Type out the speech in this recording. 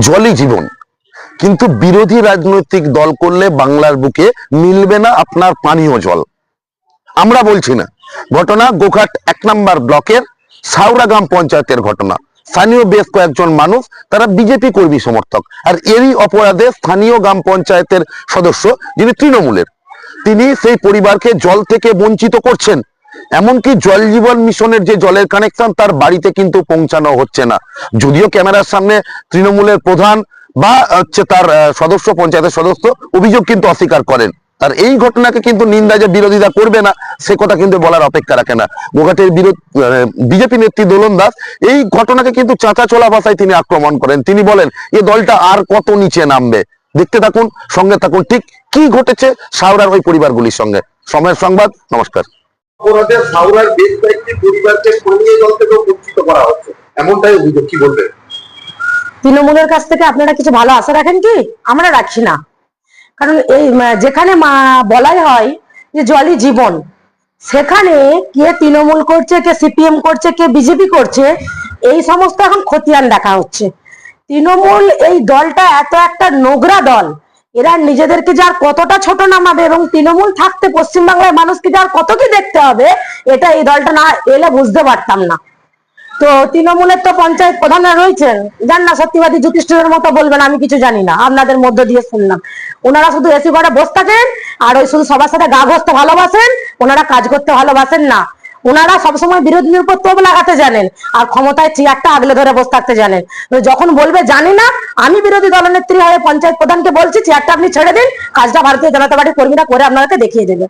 জলই জীবন। কিন্তু বিরোধী রাজনৈতিক দল করলে বাংলার বুকে মিলবে না আপনার পানীয় জল। আমরা বলছি না। ঘটনা গোঘাট এক নম্বর ব্লকের সাউরা গ্রাম পঞ্চায়েতের ঘটনা। স্থানীয় বেশ কয়েকজন মানুষ, তারা বিজেপি কর্মী সমর্থক, আর এরই অপরাধে স্থানীয় গ্রাম পঞ্চায়েতের সদস্য, যিনি তৃণমূলের, তিনি সেই পরিবারকে জল থেকে বঞ্চিত করছেন। এমনকি জল জীবন মিশনের যে জলের কানেকশন তার বাড়িতে কিন্তু পৌঁছানো হচ্ছে না। যদিও ক্যামেরার সামনে তৃণমূলের প্রধান বা হচ্ছে তার সদস্য, পঞ্চায়েতের সদস্য অভিযোগ কিন্তু অস্বীকার করেন। আর এই ঘটনাকে কিন্তু নিন্দা যে বিরোধিতা করবে না, সে কথা কিন্তু বলার অপেক্ষা রাখে না। গোঘাটের বিরোধ বিজেপি নেত্রী দোলন দাস এই ঘটনাকে কিন্তু চাঁচা চলা ভাষায় তিনি আক্রমণ করেন। তিনি বলেন, এ দলটা আর কত নিচে নামবে? দেখতে থাকুন, সঙ্গে থাকুন, ঠিক কি ঘটেছে সাউরার ওই পরিবারগুলির সঙ্গে। সময়ের সংবাদ, নমস্কার। অপরাধে সাউরার বেশ কয়েকটি পরিবারকে পানীয় জল থেকেও বঞ্চিত করা হচ্ছে। এমনটাই অভিযোগ, কি বলবেন? তৃণমূলের কাছ থেকে আপনারা কিছু ভালো আশা রাখেন কি? আমরা রাখি না। কারণ এই যেখানে বলাই হয় যে জলই জীবন, সেখানে কে তৃণমূল করছে, কে সিপিএম করছে, কে বিজেপি করছে, এই সমস্ত এখন খতিয়ান দেখা হচ্ছে। তৃণমূল এই দলটা এত একটা নোংরা দল এরা নিজেদেরকে যার কতটা ছোট নামাবে এবং তৃণমূল থাকতে পশ্চিমবাংলার মানুষকে যার কত কি দেখতে হবে, এটা এই দলটা না এলে বুঝতে পারতাম না। তো তৃণমূলের তো পঞ্চায়েত প্রধানরা রয়েছেন, জান না সত্যিবাদী যুধিষ্ঠিরের মতো বলবেন, আমি কিছু জানি না, আপনাদের মধ্য দিয়ে শুনলাম। ওনারা শুধু এসি ঘরে বসে থাকেন, আর ওই শুধু সবার সাথে গা ঘষতে ভালোবাসেন, ওনারা কাজ করতে ভালোবাসেন না। ওনারা সবসময় বিরোধীদের উপর তোপ লাগাতে জানেন আর ক্ষমতায় চেয়ারটা আগলে ধরে বসে থাকতে জানেন। যখন বলবে, জানি না, আমি বিরোধী দলনেত্রী হয়ে পঞ্চায়েত প্রধানকে বলছি, চেয়ারটা আপনি ছেড়ে দিন, কাজটা ভারতীয় জনতা পার্টির কর্মীরা করে আপনাদেরকে দেখিয়ে দেবে।